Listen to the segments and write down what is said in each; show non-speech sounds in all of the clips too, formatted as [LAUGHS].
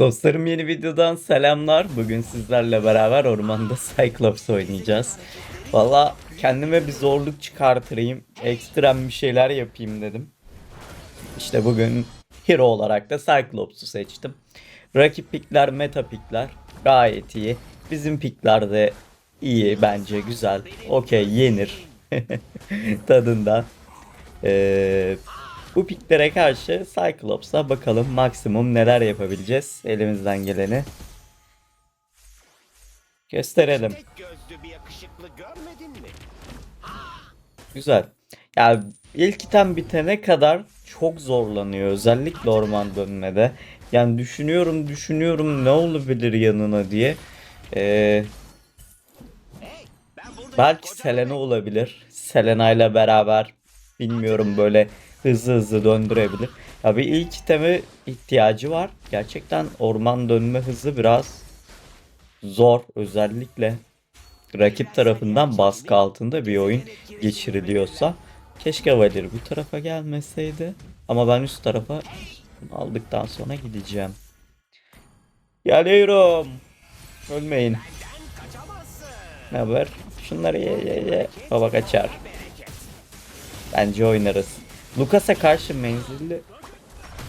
Dostlarım yeni videodan selamlar. Bugün sizlerle beraber ormanda [LAUGHS] Cyclops oynayacağız. Valla kendime bir zorluk çıkartırayım. Ekstrem bir şeyler yapayım dedim. İşte bugün hero olarak da Cyclops'u seçtim. Rakip pikler, meta pikler gayet iyi. Bizim pikler de iyi bence güzel. Okey yenir. [LAUGHS] Tadından. Ee, bu piklere karşı Cyclops'a bakalım maksimum neler yapabileceğiz elimizden geleni. Gösterelim. Güzel. Yani ilk item bitene kadar çok zorlanıyor. Özellikle orman dönmede. Yani düşünüyorum düşünüyorum ne olabilir yanına diye. Ee, belki Selena olabilir. Selena ile beraber bilmiyorum böyle hızlı hızlı döndürebilir. Ya bir ilk iteme ihtiyacı var. Gerçekten orman dönme hızı biraz zor. Özellikle rakip tarafından baskı altında bir oyun geçiriliyorsa. Keşke Valir bu tarafa gelmeseydi. Ama ben üst tarafa aldıktan sonra gideceğim. Geliyorum. Ölmeyin. Ne haber? Şunları ye ye ye. Baba kaçar. Bence oynarız. Lucas'a karşı menzilli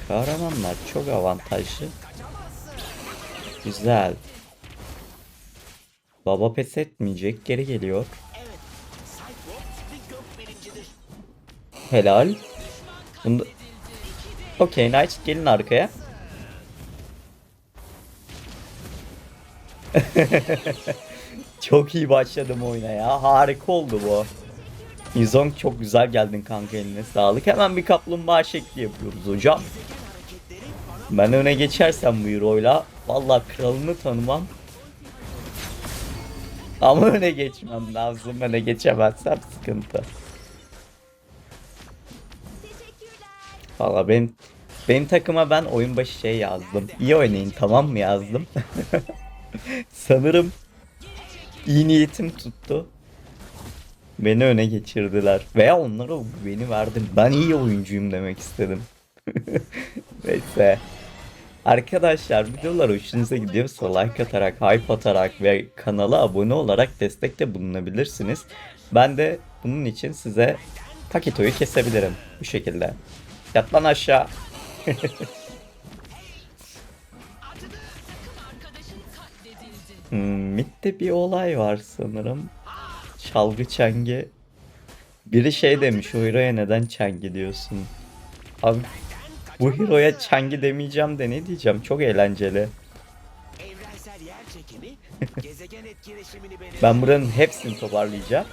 kahramanlar çok avantajlı. Güzel. Baba pes etmeyecek. Geri geliyor. Helal. Bunda... Okey nice. Gelin arkaya. [LAUGHS] çok iyi başladım oyuna ya. Harika oldu bu. İzong çok güzel geldin kanka eline sağlık. Hemen bir kaplumbağa şekli yapıyoruz hocam. Ben öne geçersem bu Euro'yla valla kralını tanımam. Ama öne geçmem lazım. Öne geçemezsem sıkıntı. Valla benim benim takıma ben oyun başı şey yazdım. İyi oynayın tamam mı yazdım. [LAUGHS] Sanırım iyi niyetim tuttu. Beni öne geçirdiler. Veya onlara güveni verdim. Ben iyi oyuncuyum demek istedim. [LAUGHS] Neyse. Arkadaşlar videolar hoşunuza gidiyorsa like atarak, hype atarak ve kanala abone olarak destekte bulunabilirsiniz. Ben de bunun için size paketoyu kesebilirim bu şekilde. Yat lan aşağı. [LAUGHS] hmm, midde bir olay var sanırım. Çalgı çengi. Biri şey demiş o hero'ya neden çengi diyorsun? Abi bu hero'ya çengi demeyeceğim de ne diyeceğim çok eğlenceli. [LAUGHS] Ben buranın hepsini toparlayacağım.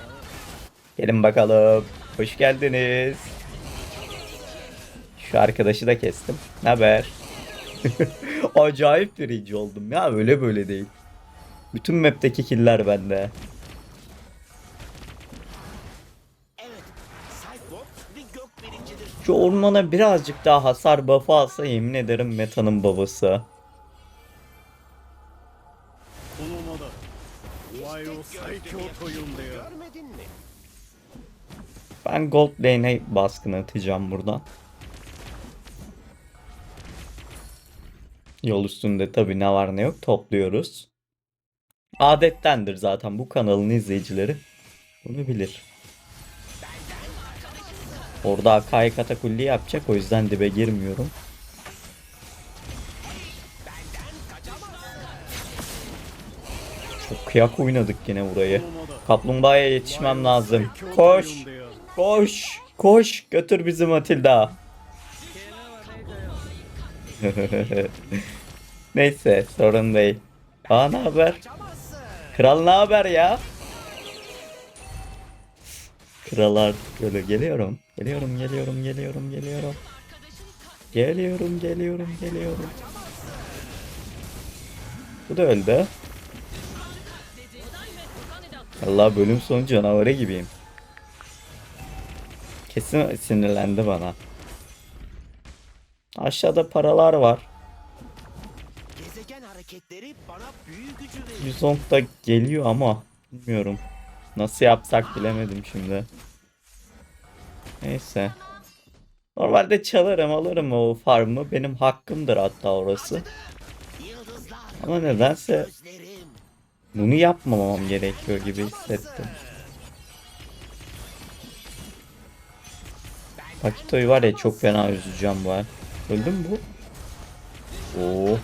Gelin bakalım. Hoş geldiniz. Şu arkadaşı da kestim. Ne haber? [LAUGHS] Acayip birinci oldum ya öyle böyle değil. Bütün map'teki killer bende. Şu ormana birazcık daha hasar buff'ı alsa yemin ederim Meta'nın babası. Ben Gold Lane'e baskın atacağım buradan. Yol üstünde tabi ne var ne yok topluyoruz. Adettendir zaten bu kanalın izleyicileri. Bunu bilir. Orada Akai katakulli yapacak o yüzden dibe girmiyorum. Çok kıyak oynadık yine burayı. Kaplumbağaya yetişmem lazım. Koş. Koş. Koş. Götür bizi Matilda. [LAUGHS] Neyse sorun değil. Aa ne haber? Kral ne haber ya? Kral artık öyle geliyorum. Geliyorum geliyorum geliyorum geliyorum. Geliyorum geliyorum geliyorum. Bu da öldü. Allah bölüm sonu canavarı gibiyim. Kesin sinirlendi bana. Aşağıda paralar var. Gezegen hareketleri bana büyük gücü verir. Yuzong da geliyor ama bilmiyorum. Nasıl yapsak bilemedim şimdi. Neyse. Normalde çalarım alırım o farmı. Benim hakkımdır hatta orası. Ama nedense bunu yapmamam gerekiyor gibi hissettim. Pakito'yu var ya çok fena üzeceğim bu el. Öldü mü bu? Oo.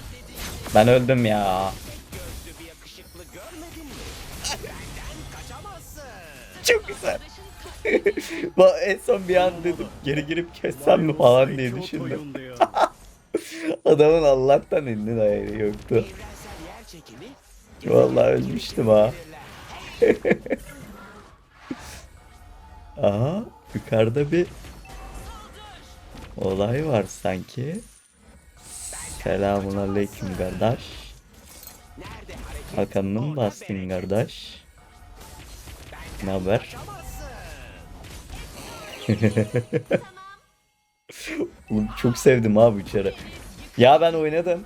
Ben öldüm ya. Çok güzel. [LAUGHS] En son bir an dedim geri girip kessem mi falan diye düşündüm. [LAUGHS] Adamın Allah'tan elini dayanı yoktu. Vallahi ölmüştüm ha. [LAUGHS] Aha yukarıda bir olay var sanki. Selamun aleyküm kardeş. nerede hareket Hakan'ı mı orada bastın kardeş? Ne haber? [LAUGHS] Oğlum Çok sevdim abi içeri. Ya ben oynadım.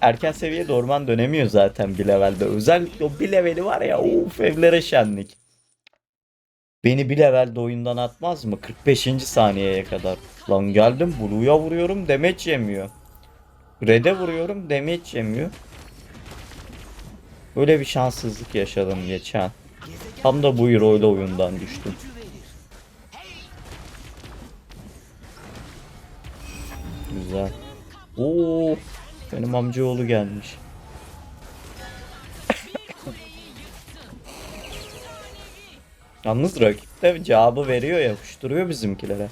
Erken seviyede orman dönemiyor zaten bir levelde. Özellikle o bir leveli var ya of evlere şenlik. Beni bir levelde oyundan atmaz mı? 45. saniyeye kadar. Lan geldim Blue'ya vuruyorum damage yemiyor. Red'e vuruyorum damage yemiyor. Böyle bir şanssızlık yaşadım geçen. Tam da bu ile oyundan düştüm. Güzel. Oo, benim amcaoğlu gelmiş. [LAUGHS] Yalnız rakip de cevabı veriyor ya, yapıştırıyor bizimkilere.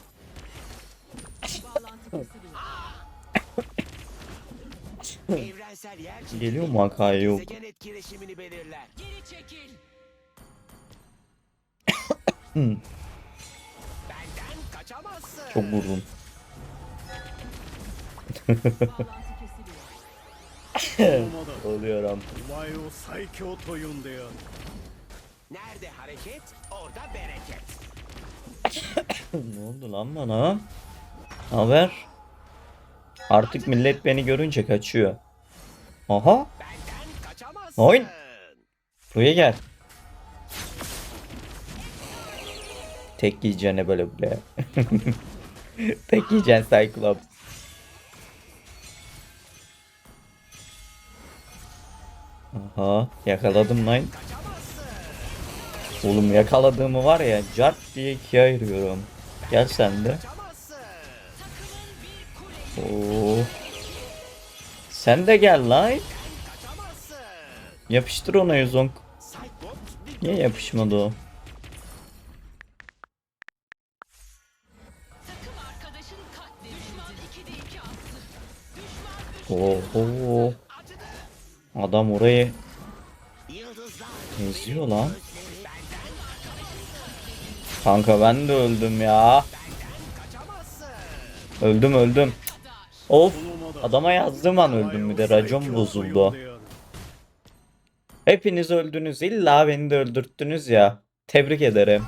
Geliyor mu Hakai yok. Hmm. Çok vurdum. [LAUGHS] Oluyorum. Nerede hareket, orada bereket. [COUGHS] ne oldu lan bana? Haber? Artık millet beni görünce kaçıyor. Aha. Oyun. Buraya gel. Tek yiyeceğine böyle bile. [LAUGHS] Tek yiyeceksin Cyclops. Aha yakaladım lan. Oğlum yakaladığımı var ya cart diye ikiye ayırıyorum. Gel sen de. Oo. Sen de gel lan. Yapıştır ona bir Niye yapışmadı o? Oo. Adam orayı eziyor lan. Kanka ben de öldüm ya. Öldüm öldüm. Of. Adama yazdığım an öldüm bir de racon bozuldu. Hepiniz öldünüz illa beni de öldürttünüz ya. Tebrik ederim.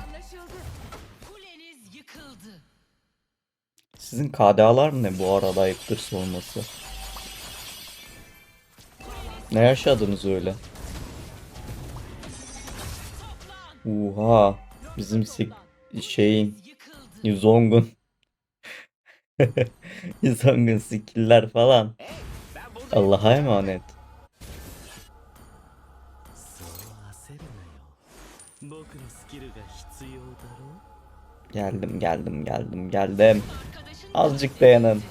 Sizin KDA'lar mı ne bu arada ayıptır sorması? Ne yaşadınız öyle? Uha. Bizim sik şeyin. Yuzong'un. [LAUGHS] Yuzong'un skiller falan. Allah'a emanet. Geldim geldim geldim geldim. Azıcık dayanın.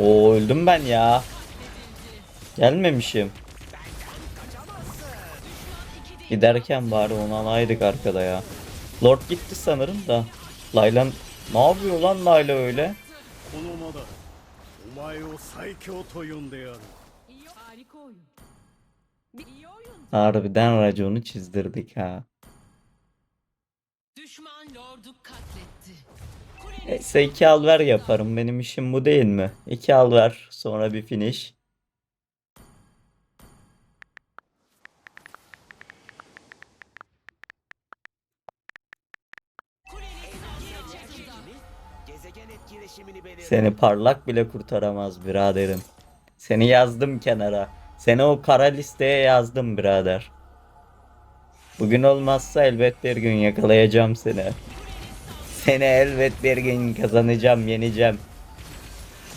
Oo öldüm ben ya. Gelmemişim. Giderken bari onu alaydık arkada ya. Lord gitti sanırım da. Laylan ne yapıyor lan Layla öyle? Harbiden raconu çizdirdik ha. Düşman lordu katletti. Neyse iki alver yaparım. Benim işim bu değil mi? İki alver sonra bir finish. Seni parlak bile kurtaramaz biraderim. Seni yazdım kenara. Seni o kara listeye yazdım birader. Bugün olmazsa elbet bir gün yakalayacağım seni. Seni elbet bir gün kazanacağım, yeneceğim.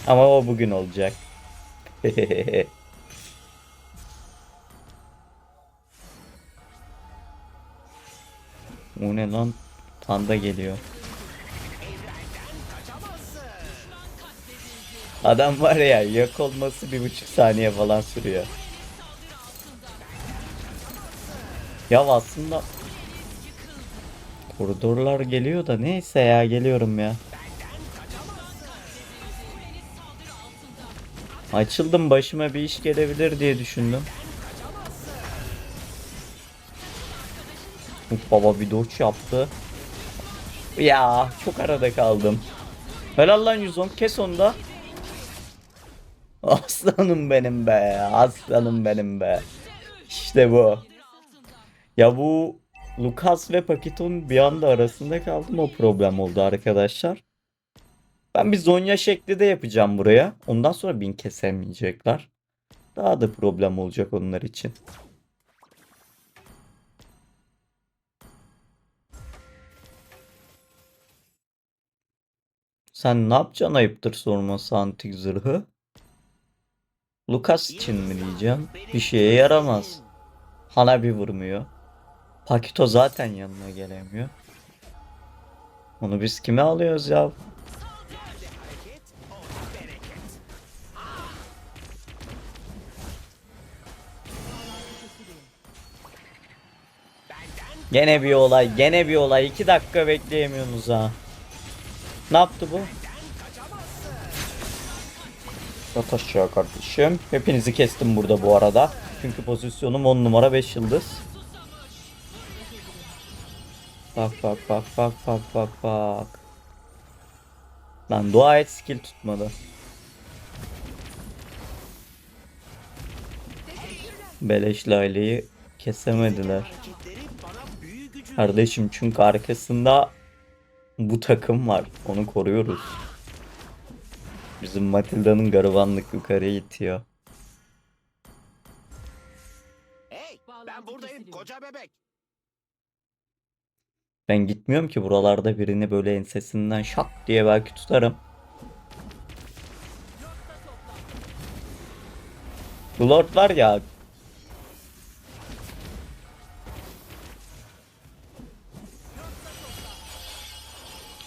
Ama o bugün olacak. [LAUGHS] o ne lan? Panda geliyor. Adam var ya yok olması bir buçuk saniye falan sürüyor. Ya aslında koridorlar geliyor da neyse ya geliyorum ya. Açıldım başıma bir iş gelebilir diye düşündüm. Baba bir doç yaptı. Ya çok arada kaldım. Helal lan 110 kes onu da. Aslanım benim be. Aslanım benim be. İşte bu. Ya bu Lucas ve Pakiton bir anda arasında kaldım o problem oldu arkadaşlar. Ben bir Zonya şekli de yapacağım buraya. Ondan sonra bin kesemeyecekler. Daha da problem olacak onlar için. Sen ne yapacaksın ayıptır sorması antik zırhı? Lucas için mi diyeceğim? Bir şeye yaramaz. Hanabi vurmuyor. Pakito zaten yanına gelemiyor. Onu biz kime alıyoruz ya? Gene bir olay, gene bir olay. 2 dakika bekleyemiyorsunuz ha. Ne yaptı bu? Yat aşağı kardeşim. Hepinizi kestim burada bu arada. Çünkü pozisyonum 10 numara 5 yıldız. Bak bak bak bak bak bak bak. Lan dua et skill tutmadı. Beleş Lale'yi kesemediler. Kardeşim çünkü arkasında bu takım var. Onu koruyoruz. Bizim Matilda'nın garibanlık yukarıya itiyor. Hey ben buradayım koca bebek. Ben gitmiyorum ki buralarda birini böyle ensesinden şak diye belki tutarım. Bu Lord var ya.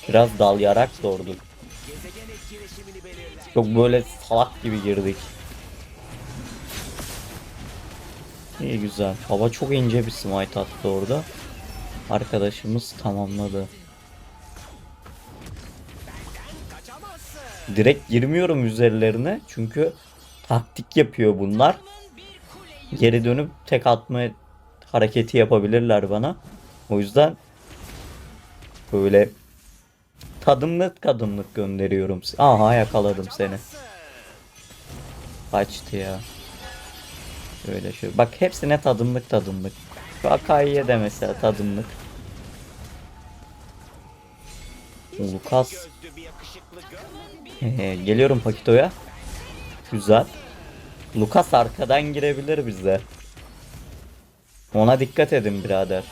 Biraz dal yarak sorduk. Çok böyle salak gibi girdik. İyi güzel. Hava çok ince bir smite attı orada. Arkadaşımız tamamladı. Direkt girmiyorum üzerlerine çünkü taktik yapıyor bunlar. Geri dönüp tek atma hareketi yapabilirler bana. O yüzden böyle tadımlık tadımlık gönderiyorum. Aha yakaladım seni. Kaçtı ya. Şöyle şöyle. Bak hepsine tadımlık tadımlık. Şu Akai'ye de mesela tadımlık. Lucas. Hehe, Geliyorum Pakito'ya. Güzel. Lucas arkadan girebilir bize. Ona dikkat edin birader.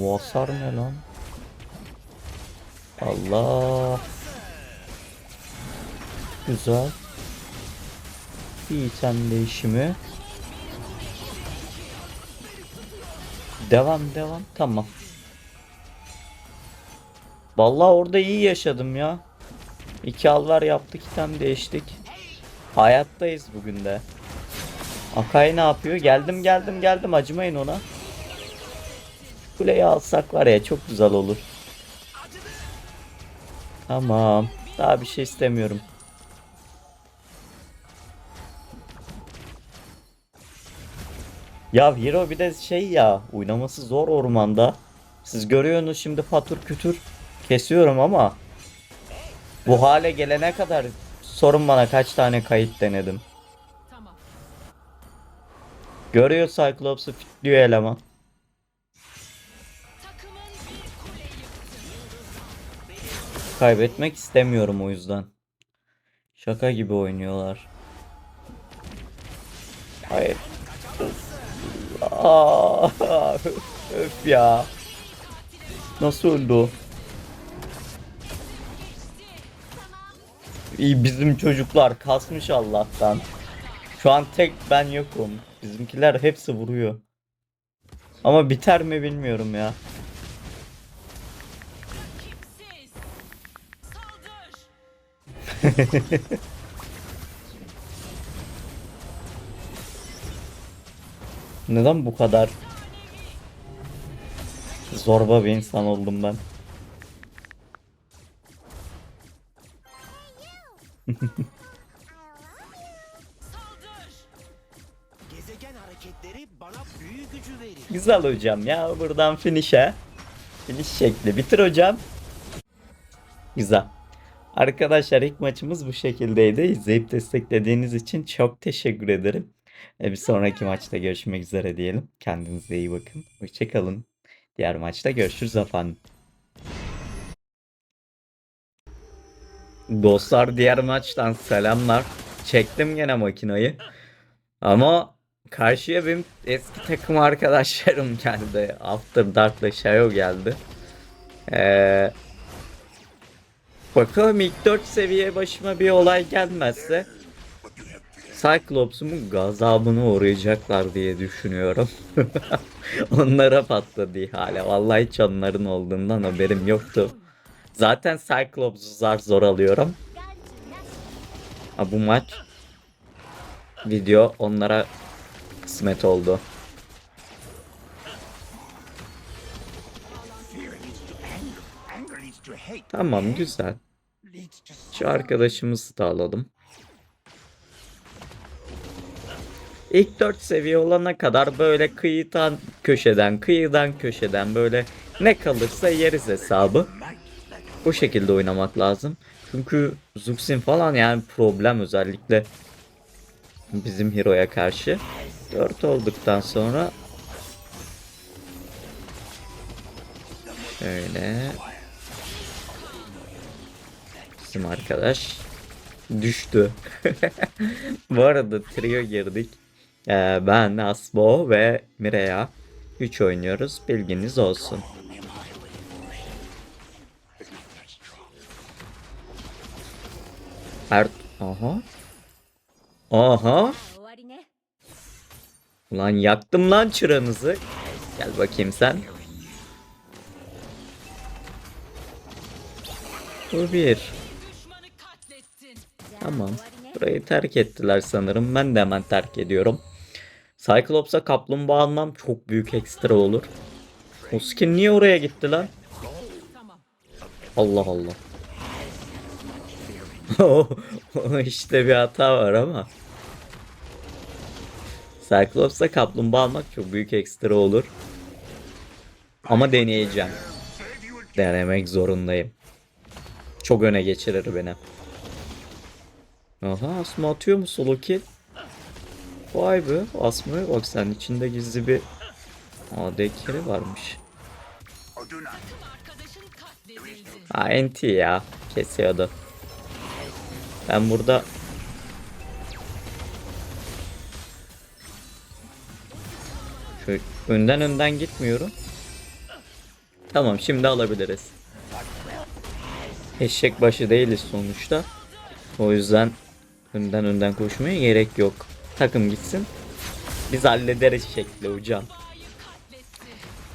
Bu hasar ne lan? Allah. Güzel. Bir item değişimi. Devam devam. Tamam. Vallahi orada iyi yaşadım ya. İki alvar yaptık, item değiştik. Hayattayız bugün de. Akai ne yapıyor? Geldim geldim geldim acımayın ona. Kuleyi alsak var ya çok güzel olur. Tamam. Daha bir şey istemiyorum. Ya Hero bir de şey ya oynaması zor ormanda. Siz görüyorsunuz şimdi patır kütür kesiyorum ama bu hale gelene kadar sorun bana kaç tane kayıt denedim. Görüyor Cyclops'u fitliyor eleman. Kaybetmek istemiyorum o yüzden. Şaka gibi oynuyorlar. Hayır. Aa, [LAUGHS] öf ya. Nasıl öldü o? İyi bizim çocuklar kasmış Allah'tan. Şu an tek ben yokum. Bizimkiler hepsi vuruyor. Ama biter mi bilmiyorum ya. [LAUGHS] Neden bu kadar zorba bir insan oldum ben? [LAUGHS] Güzel hocam ya buradan finish'e. Finish şekli. Bitir hocam. Güzel. Arkadaşlar ilk maçımız bu şekildeydi. İzleyip desteklediğiniz için çok teşekkür ederim. E, bir sonraki maçta görüşmek üzere diyelim. Kendinize iyi bakın. Hoşçakalın. Diğer maçta görüşürüz efendim. Dostlar diğer maçtan selamlar. Çektim gene makinayı. Ama karşıya benim eski takım arkadaşlarım geldi. After Dark'la Shayo geldi. Ee, bakalım ilk 4 seviye başıma bir olay gelmezse Cyclops'umun gazabını uğrayacaklar diye düşünüyorum. [LAUGHS] Onlara patladı hala. Vallahi hiç onların olduğundan haberim yoktu. Zaten Cyclops'u zar zor alıyorum. Ha, bu maç video onlara kısmet oldu. Tamam güzel. Şu arkadaşımızı da alalım. İlk 4 seviye olana kadar böyle kıyıdan köşeden kıyıdan köşeden böyle ne kalırsa yeriz hesabı. Bu şekilde oynamak lazım. Çünkü Zuxin falan yani problem özellikle bizim hero'ya karşı. 4 olduktan sonra şöyle Maxim arkadaş düştü. [LAUGHS] Bu arada trio girdik. Ee, ben, Asbo ve Mireya 3 oynuyoruz. Bilginiz olsun. Ert... Aha. Aha. Ulan yaktım lan çıranızı. Gel bakayım sen. Bu bir. Tamam. Burayı terk ettiler sanırım. Ben de hemen terk ediyorum. Cyclops'a kaplumbağa almam çok büyük ekstra olur. O skin niye oraya gitti lan? Allah Allah. [LAUGHS] işte bir hata var ama. Cyclops'a kaplumbağa almak çok büyük ekstra olur. Ama deneyeceğim. Denemek zorundayım. Çok öne geçirir beni. Aha Asma atıyor mu solo kill? Vay be Asma'ya bak sen içinde gizli bir AD carry varmış. Ha NT ya kesiyordu. Ben burada şu önden önden gitmiyorum. Tamam şimdi alabiliriz. Eşek başı değiliz sonuçta. O yüzden önden önden koşmaya gerek yok. Takım gitsin. Biz hallederiz şekli hocam.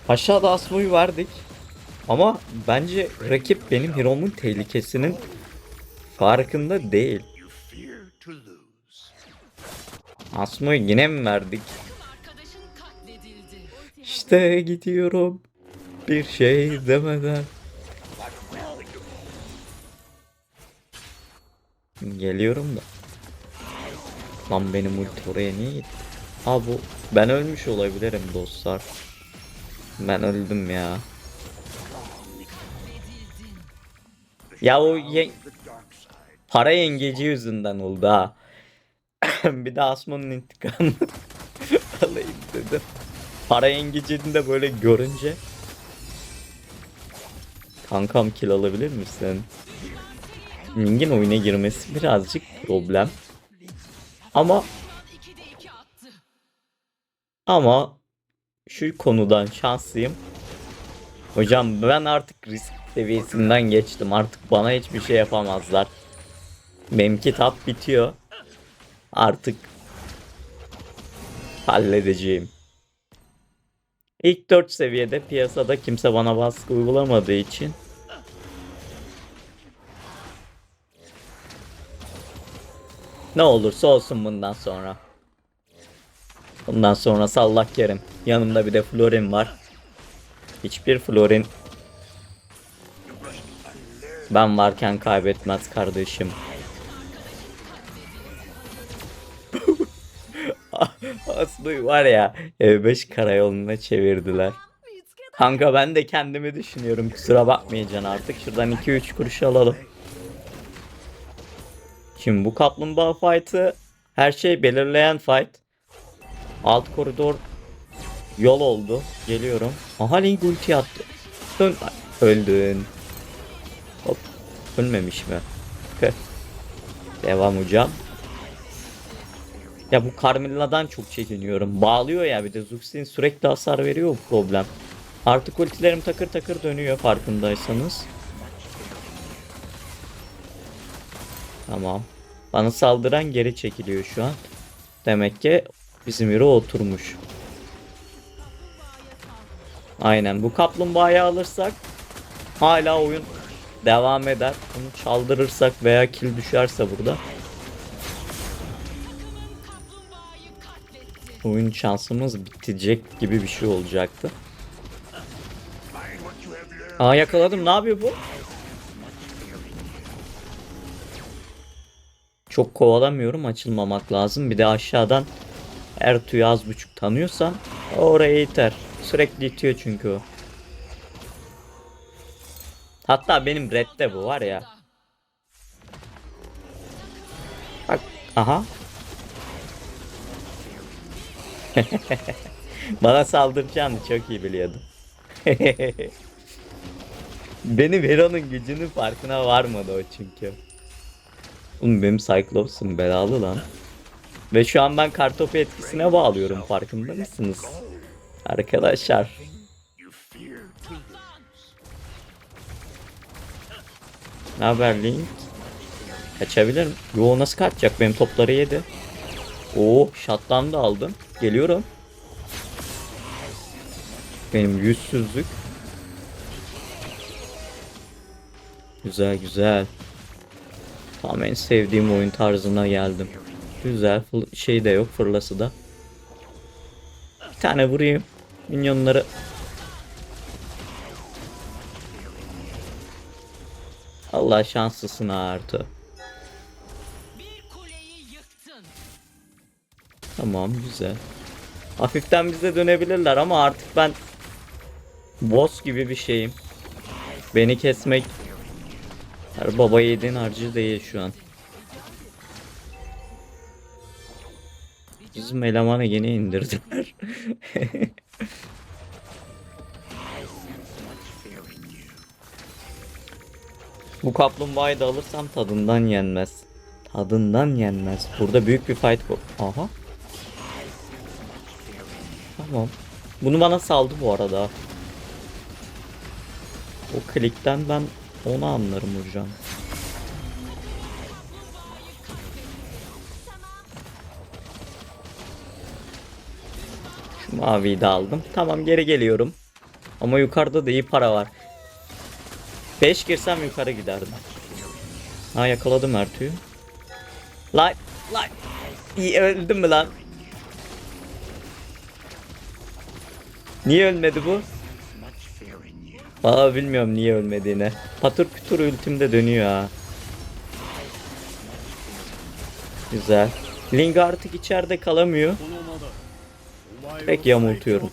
Aşağıda Asmo'yu verdik. Ama bence rakip benim hero'mun tehlikesinin farkında değil. Asmo'yu yine mi verdik? İşte gidiyorum. Bir şey demeden. Geliyorum da. Lan benim ulti oraya niye gitti? Aa bu ben ölmüş olabilirim dostlar. Ben öldüm ya. Ya o ye- para yengeci yüzünden oldu ha. [COUGHS] bir de Asmon'un intikamını [LAUGHS] alayım dedim. Para yengecini de böyle görünce Kankam kill alabilir misin? Ming'in oyuna girmesi birazcık problem. Ama 2'de 2 attı. ama şu konudan şanslıyım. Hocam ben artık risk seviyesinden geçtim. Artık bana hiçbir şey yapamazlar. Benimki tap bitiyor. Artık halledeceğim. İlk 4 seviyede piyasada kimse bana baskı uygulamadığı için ne olursa olsun bundan sonra. Bundan sonra sallak yerim. Yanımda bir de Florin var. Hiçbir Florin ben varken kaybetmez kardeşim. [LAUGHS] Aslı var ya E5 karayoluna çevirdiler. Kanka ben de kendimi düşünüyorum kusura bakmayacaksın artık. Şuradan 2-3 kuruş alalım. Şimdi bu kaplumbağa fight'ı her şey belirleyen fight. Alt koridor yol oldu. Geliyorum. Aha Link ulti attı. Dön. Öldün. Hop. Ölmemiş mi? Devam hocam. Ya bu Carmilla'dan çok çekiniyorum. Bağlıyor ya bir de Zuxin sürekli hasar veriyor bu problem. Artık ultilerim takır takır dönüyor farkındaysanız. Tamam. Bana saldıran geri çekiliyor şu an. Demek ki bizim hero oturmuş. Aynen bu kaplumbağayı alırsak hala oyun devam eder. Onu çaldırırsak veya kill düşerse burada oyun şansımız bitecek gibi bir şey olacaktı. Aa yakaladım. Ne yapıyor bu? Çok kovalamıyorum. Açılmamak lazım. Bir de aşağıdan Ertuğ'u az buçuk tanıyorsam oraya iter. Sürekli itiyor çünkü o. Hatta benim redde bu var ya. Bak aha. [LAUGHS] Bana saldıracağını çok iyi biliyordum. [LAUGHS] Benim Hero'nun gücünün farkına varmadı o çünkü. Oğlum benim Cyclops'um belalı lan. Ve şu an ben kartopu etkisine bağlıyorum farkında mısınız? Arkadaşlar. Ne haber Link? Kaçabilir mi? Yo nasıl kaçacak? Benim topları yedi. Oo shot'tan da aldım. Geliyorum. Benim yüzsüzlük. Güzel güzel. Tam en sevdiğim oyun tarzına geldim. Güzel. Şey de yok. Fırlası da. Bir tane vurayım. Minyonları. Allah şanslısın yıktın. Tamam güzel. Hafiften bize dönebilirler ama artık ben boss gibi bir şeyim. Beni kesmek her baba yiğidin harcı değil şu an. Bizim elemanı yeni indirdiler. [LAUGHS] Bu kaplumbağayı da alırsam tadından yenmez. Tadından yenmez. Burada büyük bir fight bu. Aha. Tamam. Bunu bana saldı bu arada. O klikten ben onu anlarım hocam. Şu maviyi de aldım. Tamam geri geliyorum. Ama yukarıda da iyi para var. 5 girsem yukarı giderdim. Ha yakaladım Ertuğ'u. Lan lan. İyi öldüm mü lan? Niye ölmedi bu? Valla bilmiyorum niye ölmediğine. Patır kütür ultimde dönüyor ha. Güzel. Ling artık içeride kalamıyor. Pek yamultuyorum.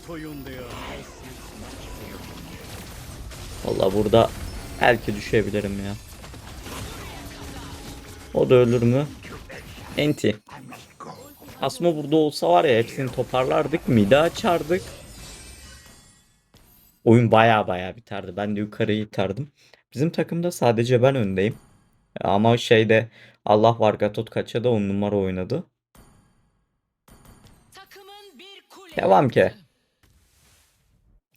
Valla burada belki düşebilirim ya. O da ölür mü? Enti. Asma burada olsa var ya hepsini toparlardık. Midi açardık. Oyun baya baya biterdi. Ben de yukarıyı iterdim. Bizim takımda sadece ben öndeyim. Ama şeyde Allah var Gatot Kaç'a da 10 numara oynadı. Devam ki.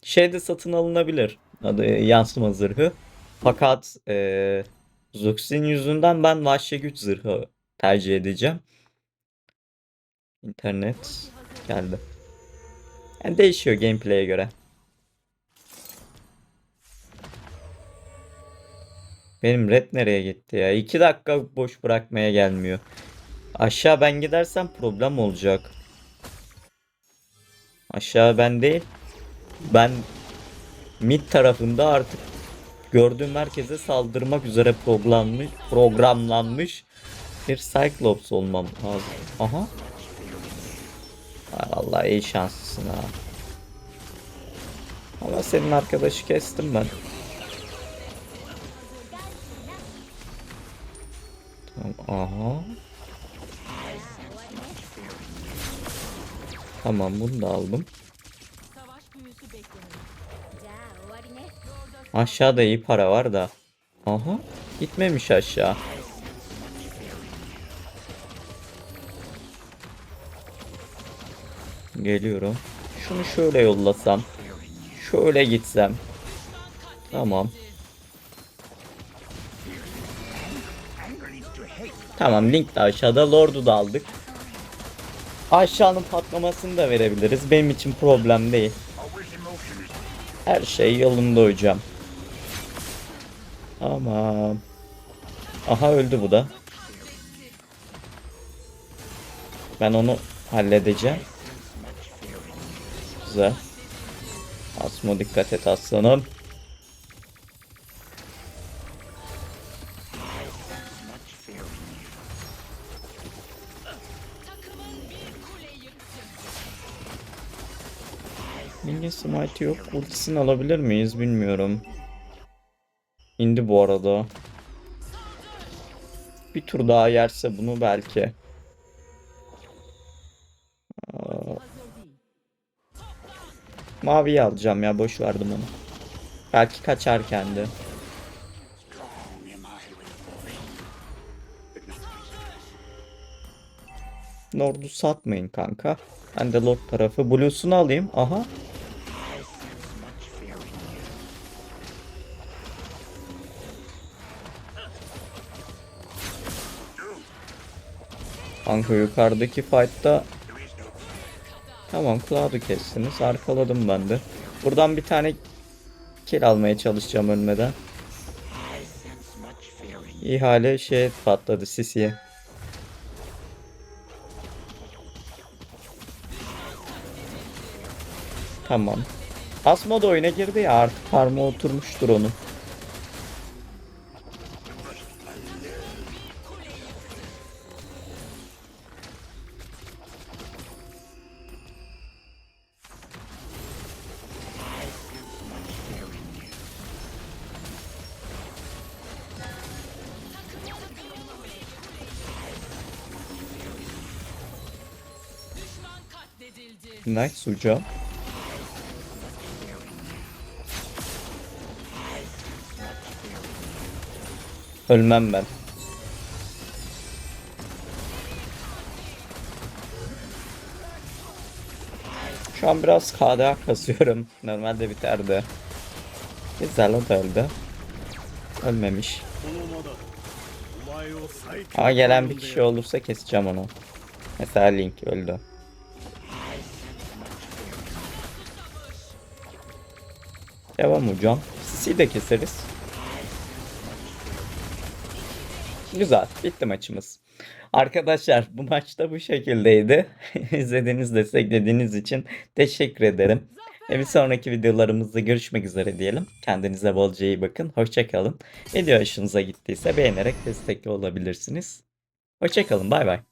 Şeyde satın alınabilir. Adı yansıma zırhı. Fakat Zux'in yüzünden ben vahşi güç zırhı tercih edeceğim. İnternet geldi. Yani değişiyor gameplay'e göre. Benim red nereye gitti ya? 2 dakika boş bırakmaya gelmiyor. Aşağı ben gidersem problem olacak. Aşağı ben değil. Ben mid tarafında artık gördüğüm herkese saldırmak üzere programlanmış, programlanmış bir Cyclops olmam lazım. Aha. Ay Allah iyi şanslısın ha. Ama senin arkadaşı kestim ben. Aha. Tamam bunu da aldım. Aşağıda iyi para var da. Aha. Gitmemiş aşağı. Geliyorum. Şunu şöyle yollasam. Şöyle gitsem. Tamam. Tamam Link de aşağıda. Lord'u da aldık. Aşağının patlamasını da verebiliriz. Benim için problem değil. Her şey yolunda hocam. Tamam. Aha öldü bu da. Ben onu halledeceğim. Güzel. Asmo dikkat et aslanım. Minion Smite yok. Ultisini alabilir miyiz bilmiyorum. İndi bu arada. Bir tur daha yerse bunu belki. Maviyi alacağım ya boş verdim onu. Belki kaçar kendi. Lord'u satmayın kanka. Ben de Lord tarafı. Blue'sunu alayım. Aha. Kanka yukarıdaki fight'ta Tamam Cloud'u kestiniz. Arkaladım ben de. Buradan bir tane kill almaya çalışacağım ölmeden. İhale şey patladı Sisi'ye. Tamam. Asmo da oyuna girdi ya artık karma oturmuştur onun. nice uca. Ölmem ben. Şu an biraz KDA kasıyorum. [LAUGHS] Normalde biterdi. Güzel o da öldü. Ölmemiş. Ama gelen bir kişi olursa keseceğim onu. Mesela Link öldü. Devam hocam. Sisi de keseriz. Güzel. Bitti maçımız. Arkadaşlar bu maçta bu şekildeydi. [LAUGHS] İzlediğiniz, desteklediğiniz için teşekkür ederim. Ve bir sonraki videolarımızda görüşmek üzere diyelim. Kendinize bolca iyi bakın. Hoşçakalın. Video hoşunuza gittiyse beğenerek destekli olabilirsiniz. Hoşçakalın. Bay bay.